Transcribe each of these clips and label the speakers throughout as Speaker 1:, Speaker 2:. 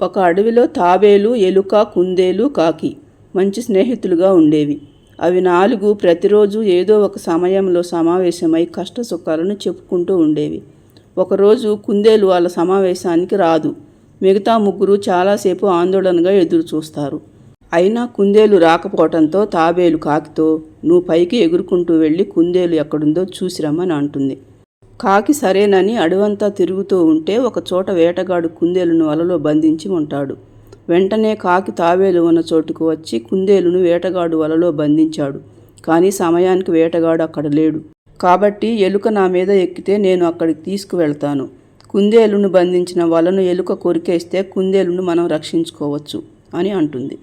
Speaker 1: ఒక అడవిలో తాబేలు ఎలుక కుందేలు కాకి మంచి స్నేహితులుగా ఉండేవి. అవి నాలుగు ప్రతిరోజు ఏదో ఒక సమయంలో సమావేశమై కష్ట సుఖాలను చెప్పుకుంటూ ఉండేవి. ఒకరోజు కుందేలు వాళ్ళ సమావేశానికి రాదు. మిగతా ముగ్గురు చాలాసేపు ఆందోళనగా ఎదురు చూస్తారు అయినా కుందేలు రాకపోవటంతో తాబేలు కాకితో నువ్వు పైకి ఎగురుకుంటూ వెళ్ళి కుందేలు ఎక్కడుందో చూసిరమ్మని అంటుంది. కాకి సరేనని అడవంతా తిరుగుతూ ఉంటే ఒక చోట వేటగాడు కుందేలును వలలో బంధించి ఉంటాడు. వెంటనే కాకి తాబేలు ఉన్న చోటుకు వచ్చి కుందేలును వేటగాడు వలలో బంధించాడు. కానీ సమయానికి వేటగాడు అక్కడ లేడు. కాబట్టి ఎలుక నా మీద ఎక్కితే నేను అక్కడికి తీసుకువెళ్తాను. కుందేలును బంధించిన వలను ఎలుక కొరికేస్తే కుందేలును మనం రక్షించుకోవచ్చు అని అంటుంది.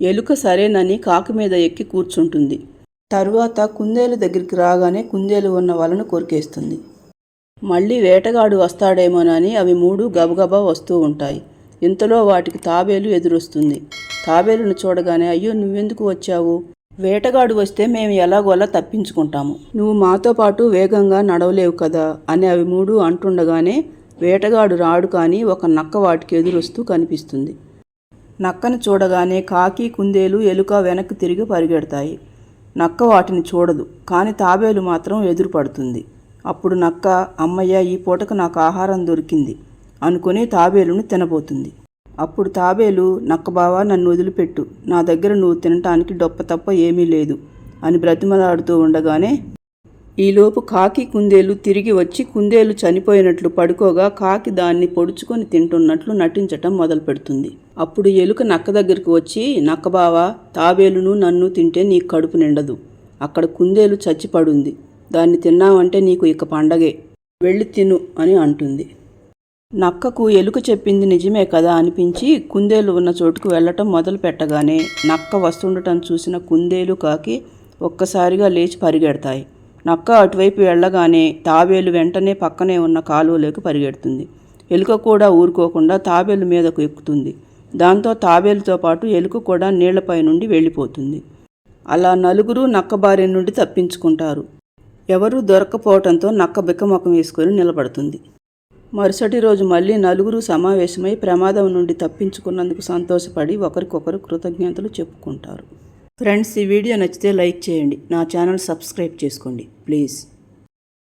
Speaker 1: ఎలుక సరేనని కాకి మీద ఎక్కి కూర్చుంటుంది. తరువాత కుందేలు దగ్గరికి రాగానే కుందేలు ఉన్న వలను కొరికేస్తుంది. మళ్ళీ వేటగాడు వస్తాడేమోనని అవి మూడు గబగబా వస్తూ ఉంటాయి. ఇంతలో వాటికి తాబేలు ఎదురొస్తుంది. తాబేలును చూడగానే అయ్యో నువ్వెందుకు వచ్చావు? వేటగాడు వస్తే మేము ఎలాగోలా తప్పించుకుంటాము. నువ్వు మాతో పాటు వేగంగా నడవలేవు కదా అని అవి మూడు అంటుండగానే వేటగాడు రాడు కానీ ఒక నక్క వాటికి ఎదురొస్తూ కనిపిస్తుంది. నక్కను చూడగానే కాకి కుందేలు ఎలుక వెనక్కి తిరిగి పరిగెడతాయి. నక్క వాటిని చూడదు కానీ తాబేలు మాత్రం ఎదురుపడుతుంది. అప్పుడు నక్క అమ్మయ్య ఈ పూటకు నాకు ఆహారం దొరికింది అనుకుని తాబేలును తినబోతుంది. అప్పుడు తాబేలు నక్క బావా నన్ను వదిలిపెట్టు నా దగ్గర నువ్వు తినటానికి డొప్ప తప్ప ఏమీ లేదు అని బ్రతిమలాడుతూ ఉండగానే ఈలోపు కాకి కుందేలు తిరిగి వచ్చి కుందేలు చనిపోయినట్లు పడుకోగా కాకి దాన్ని పొడుచుకొని తింటున్నట్లు నటించటం మొదలు పెడుతుంది అప్పుడు ఎలుక నక్క దగ్గరికి వచ్చి నక్కబావా తాబేలును నన్ను తింటే నీకు కడుపు నిండదు. అక్కడ కుందేలు చచ్చిపడుంది. దాన్ని తిన్నావంటే నీకు ఇక పండగే. వెళ్ళి తిను అని అంటుంది. నక్కకు ఎలుక చెప్పింది నిజమే కదా అనిపించి కుందేలు ఉన్న చోటుకు వెళ్ళటం మొదలు పెట్టగానే నక్క వస్తుండటం చూసిన కుందేలు కాకి ఒక్కసారిగా లేచి పరిగెడతాయి. నక్క అటువైపు వెళ్ళగానే తాబేలు వెంటనే పక్కనే ఉన్న కాలువలోకి పరిగెడుతుంది. ఎలుక కూడా ఊరుకోకుండా తాబేలు మీదకు ఎక్కుతుంది. దాంతో తాబేలుతో పాటు ఎలుక కూడా నీళ్ళపై నుండి వెళ్ళిపోతుంది. అలా నలుగురు నక్కబారి నుండి తప్పించుకుంటారు. ఎవరూ దొరకపోవటంతో నక్క బిక్కమొక్కం వేసుకొని నిలబడుతుంది. మరుసటి రోజు మళ్ళీ నలుగురు సమావేశమై ప్రమాదం నుండి తప్పించుకున్నందుకు సంతోషపడి ఒకరికొకరు కృతజ్ఞతలు చెప్పుకుంటారు. ఫ్రెండ్స్ ఈ వీడియో నచ్చితే లైక్ చేయండి. నా ఛానల్ సబ్స్క్రైబ్ చేసుకోండి. ప్లీజ్.